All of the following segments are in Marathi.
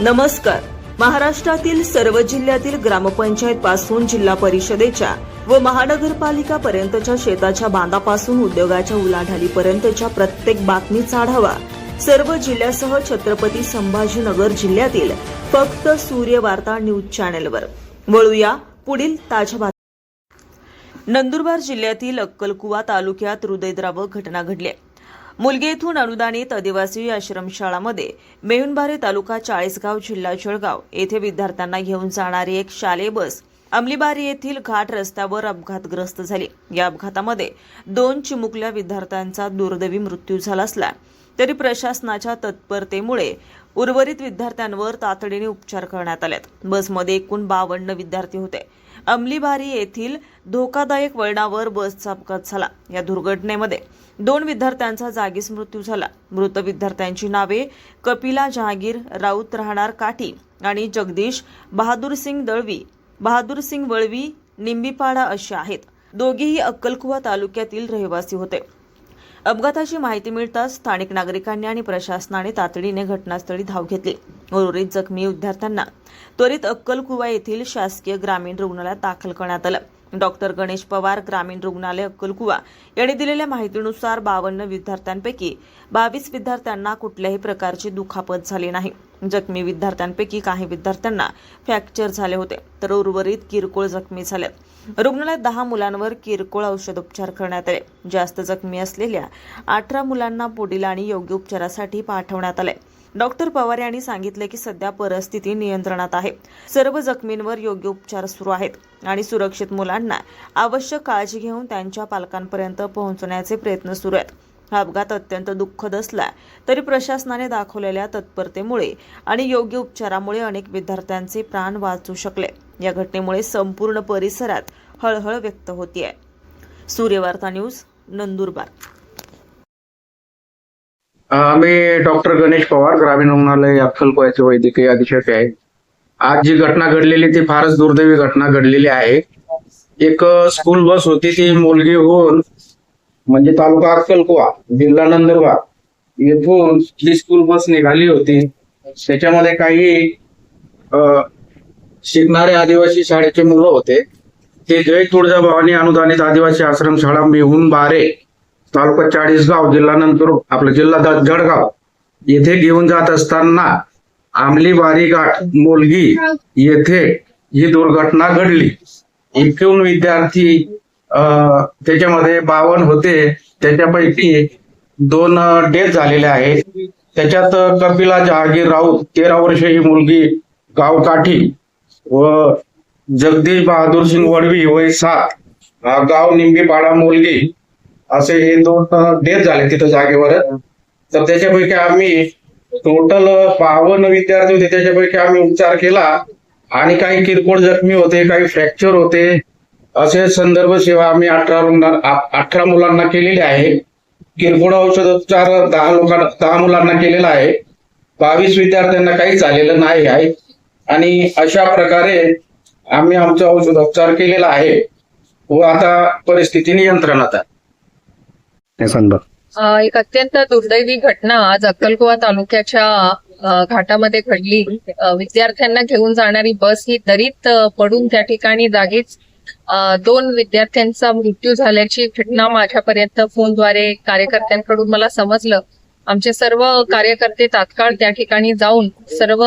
नमस्कार. महाराष्ट्रातील सर्व जिल्ह्यातील ग्रामपंचायत पासून जिल्हा परिषदेच्या व महानगरपालिका पर्यंतच्या शेताच्या बांधापासून उद्योगाच्या उलाढालीपर्यंतच्या प्रत्येक बातमीचा आढावा सर्व जिल्ह्यासह छत्रपती संभाजीनगर जिल्ह्यातील फक्त सूर्य वार्ता न्यूज चॅनेलवर. वळूया पुढील ताज्या बातम्या. नंदुरबार जिल्ह्यातील अक्कलकुवा तालुक्यात हृदयद्रावक घटना घडली आहे. मुलगी येथून अनुदानित आदिवासी आश्रमशाळामध्ये मेहुणबारे तालुका चाळीसगाव जिल्हा जळगाव येथे विद्यार्थ्यांना घेऊन जाणारी एक शालेय बस अंमलीबारी येथील घाट रस्त्यावर अपघातग्रस्त झाली. या अपघातामध्ये दोन चिमुकल्या विद्यार्थ्यांचा दुर्दैवी मृत्यू झाला असला तरी प्रशासनाच्या तत्परतेमुळे उर्वरित विद्यार्थ्यांवर तातडीने उपचार करण्यात आलेत. बसमध्ये एकूण बावन्न विद्यार्थी होते. अंमलीबारी येथील धोकादायक वळणावर बसचा अपघात झाला. या दुर्घटनेमध्ये दोन विद्यार्थ्यांचा जागीच मृत्यू झाला. मृत विद्यार्थ्यांची नावे कपिला जहागीर राऊत राहणार काठी आणि जगदीश बहादूर सिंग दळवी. बहादूर सिंग वळवी निंबीपाडा अशी आहेत. दोघेही अक्कलकुवा तालुक्यातील रहिवासी होते. अपघाताची माहिती मिळताच स्थानिक नागरिकांनी आणि प्रशासनाने तातडीने घटनास्थळी धाव घेतली. उर्वरित जखमी विद्यार्थ्यांना त्वरित अक्कलकुवा येथील शासकीय ग्रामीण रुग्णालयात दाखल करण्यात आलं. डॉक्टर गणेश पवार ग्रामीण रुग्णालय अक्कलकुवा यांनी दिलेल्या माहितीनुसार बावन्न विद्यार्थ्यांपैकी बावीस विद्यार्थ्यांना कुठल्याही प्रकारची दुखापत झाली नाही. जखमी विद्यार्थ्यांपैकी काही विद्यार्थ्यांना फ्रॅक्चर झाले होते तर उर्वरित किरकोळ जखमी झाल्यात. रुग्णालयात दहा मुलांवर किरकोळ औषधोपचार करण्यात आले. जास्त जखमी असलेल्या अठरा मुलांना पुढील आणि योग्य उपचारासाठी पाठवण्यात आले डॉक्टर पवार यांनी सांगितले की सध्या परिस्थिती नियंत्रणात आहे. सर्व जखमींवर योग्य उपचार सुरू आहेत आणि सुरक्षित मुलांना आवश्यक काळजी घेऊन त्यांच्या पालकांपर्यंत पोहोचवण्याचे प्रयत्न सुरू आहेत. हा अपघात अत्यंत दुःखद असला तरी प्रशासनाने दाखवलेल्या तत्परतेमुळे आणि योग्य उपचारामुळे अनेक विद्यार्थ्यांचे प्राण वाचू शकले. या घटनेमुळे संपूर्ण परिसरात हळहळ व्यक्त होतीये. सूर्यवार्ता न्यूज नंदुरबार. मी डॉक्टर गणेश पवार ग्रामीण रुग्णालय अक्कलकोयाचे वैद्यकीय अधीक्षक आहे. आज जी घटना घडलेली ती फारच दुर्दैवी घटना घडलेली आहे. एक स्कूल बस होती ती मुलगी होऊन म्हणजे तालुका अक्कलकोवा जिल्हा नंदुरबार येथून जी स्कूल बस निघाली होती त्याच्यामध्ये काही शिकणारे आदिवासी शाळेचे मुलं होते. ते जय तुळजाभवानी अनुदानित आदिवासी आश्रमशाळा मेहून बारे तालुका चाळीसगाव जिल्हा नंतर आपला जिल्हा जळगाव. येथे घेऊन जात असताना आमली बारी घाट मोलगी येथे ही दुर्घटना घडली. एकूण विद्यार्थी अं, त्याच्यामध्ये बावन होते. त्याच्यापैकी दोन डेथ झालेले आहेत. त्याच्यात कपिला जहागीर राऊत तेरा वर्ष ही मुलगी गावकाठी व जगदीश बहादूर सिंग वडवी वय सात. गाव निंबीपाडा मुलगी. असे हे दोन डेथ झाले तिथं जागेवर. तर त्याच्यापैकी आम्ही टोटल बावन्न विद्यार्थी होते. त्याच्यापैकी आम्ही उपचार केला. आणि काही किरकोळ जखमी होते काही फ्रॅक्चर होते. असे संदर्भ सेवा आम्ही अठरा रुग्णा अठरा मुलांना केलेली आहे. किरकोळ औषधोपचार दहा लोकांना दहा मुलांना केलेला आहे. बावीस विद्यार्थ्यांना काही झालेलं नाही आहे. आणि अशा प्रकारे आम्ही आमचा औषधोपचार केलेला आहे. व आता परिस्थिती नियंत्रणात आहे. एक अत्यंत दुर्दैवी घटना आज अक्कलकुवा तालुक्याच्या घाटामध्ये घडली. विद्यार्थ्यांना घेऊन जाणारी बस ही दरीत पडून त्या ठिकाणी जागीच दोन विद्यार्थ्यांचा मृत्यू झाल्याची घटना माझ्यापर्यंत फोनद्वारे कार्यकर्त्यांकडून मला समजलं. आमचे सर्व कार्यकर्ते तात्काळ त्या ठिकाणी जाऊन सर्व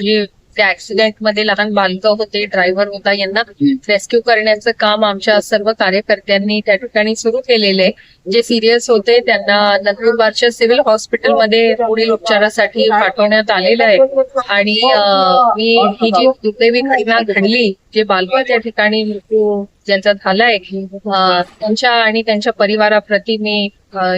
जी त्या ऍक्सिडेंटमध्ये लहान बालकं होते ड्रायव्हर होता यांना रेस्क्यू करण्याचं काम आमच्या सर्व कार्यकर्त्यांनी त्या ठिकाणी सुरू केलेले जे सिरियस होते त्यांना नंदुरबारच्या सिव्हिल हॉस्पिटलमध्ये पुढील उपचारासाठी पाठवण्यात आलेलं आहे. आणि मी ही जी दुर्दैवी घटना घडली जे बालक त्या ठिकाणी मृत्यू ज्यांचा झालाय त्यांच्या आणि त्यांच्या परिवाराप्रती मी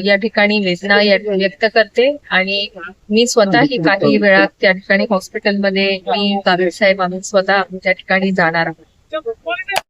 या ठिकाणी वेदना व्यक्त करते आणि मी स्वतःही काही वेळात त्या ठिकाणी हॉस्पिटलमध्ये मी साहेब आम्ही स्वतः त्या ठिकाणी जाणार आहोत